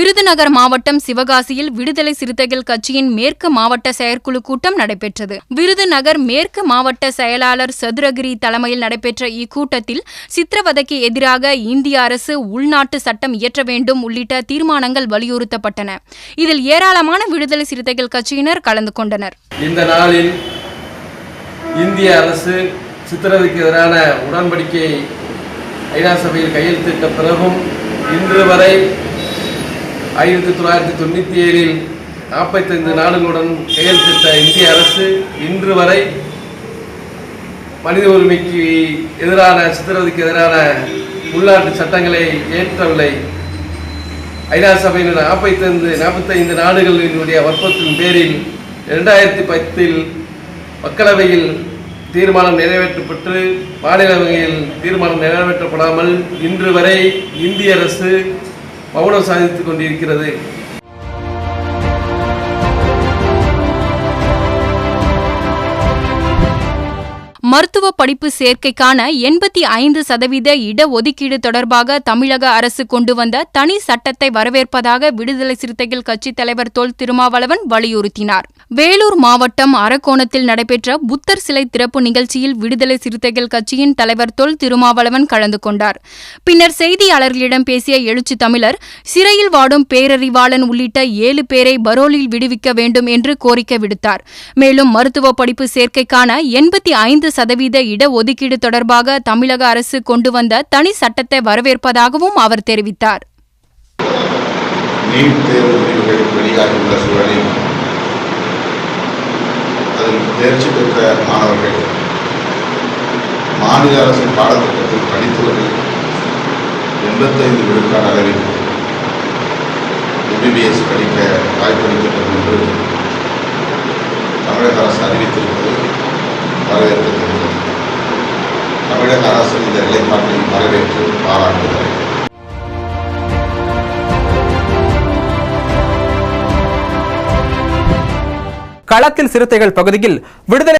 விருதுநகர் மாவட்டம் சிவகாசியில் விடுதலை சிறுத்தைகள் கட்சியின் மேற்கு மாவட்ட செயற்குழு கூட்டம் நடைபெற்றது. விருதுநகர் மேற்கு மாவட்ட செயலாளர் சதுரகிரி தலைமையில் நடைபெற்ற இக்கூட்டத்தில் சித்திரவதைக்கு எதிராக இந்திய அரசு உள்நாட்டு சட்டம் இயற்ற வேண்டும் உள்ளிட்ட தீர்மானங்கள் வலியுறுத்தப்பட்டன. இதில் ஏராளமான விடுதலை சிறுத்தைகள் கட்சியினர் கலந்து கொண்டனர். இந்த நாளில் இந்திய அரசு சித்திரவதைக்கு எதிரான உடன்படிக்கையை ஐநா சபையில் கையெழுத்திட்ட பிறகும் இன்று வரை ஆயிரத்தி தொள்ளாயிரத்தி தொண்ணூற்றி ஏழில் நாற்பத்தைந்து நாடுகளுடன் கையெழுத்திட்ட இந்திய அரசு இன்று வரை மனித உரிமைக்கு எதிரான சித்திரவதைக்கு எதிரான உள்நாட்டு சட்டங்களை ஏற்றவில்லை. ஐநா சபையினர் நாற்பத்தைந்து நாற்பத்தைந்து நாடுகளினுடைய வற்பத்தின் பேரில் இரண்டாயிரத்தி பத்தில் மக்களவையில் தீர்மானம் நிறைவேற்றப்பட்டு மாநிலவையில் தீர்மானம் நிறைவேற்றப்படாமல் இன்று வரை இந்திய அரசு மௌனம் சாதித்துக் கொண்டிருக்கிறது. மருத்துவ படிப்பு சேர்க்கைக்கான எண்பத்தி ஐந்து சதவீத இடஒதுக்கீடு தொடர்பாக தமிழக அரசு கொண்டு வந்த தனி சட்டத்தை வரவேற்பதாக விடுதலை சிறுத்தைகள் கட்சித் தலைவர் தொல் திருமாவளவன் வலியுறுத்தினார். வேலூர் மாவட்டம் அரக்கோணத்தில் நடைபெற்ற புத்தர் சிலை திறப்பு நிகழ்ச்சியில் விடுதலை சிறுத்தைகள் கட்சியின் தலைவர் தொல் திருமாவளவன் கலந்து கொண்டார். பின்னர் செய்தியாளர்களிடம் பேசிய எழுச்சி தமிழர் சிறையில் வாடும் பேரறிவாளன் உள்ளிட்ட ஏழு பேரை பரோலில் விடுவிக்க வேண்டும் என்று கோரிக்கை விடுத்தார். மேலும் மருத்துவ படிப்பு சேர்க்கைக்கான எண்பத்தி ஐந்து சதவீத இடஒதுக்கீடு தொடர்பாக தமிழக அரசு கொண்டு வந்த தனி சட்டத்தை வரவேற்பதாகவும் அவர் தெரிவித்தார். நீட் தேர்வு முடிவுகள் வெளியாகியுள்ள சூழலில் அதில் தேர்ச்சி பெற்ற மாணவர்கள் மாநில அரசின் பாடத்திட்டத்தில் படித்துவது எண்பத்தைந்து விழுக்காடு அளவில் எம்பிபிஎஸ் படிக்க வாய்ப்பளிக்கப்படும் என்று தமிழக அரசு அறிவித்திருப்பது வரவேற்கிறது தமிழக அரசு இந்த நிலைப்பாட்டை வரவேற்று பாராட்டுகிறேன் களத்தில் சிறுத்தைகள் பகுதியில் விடுதலை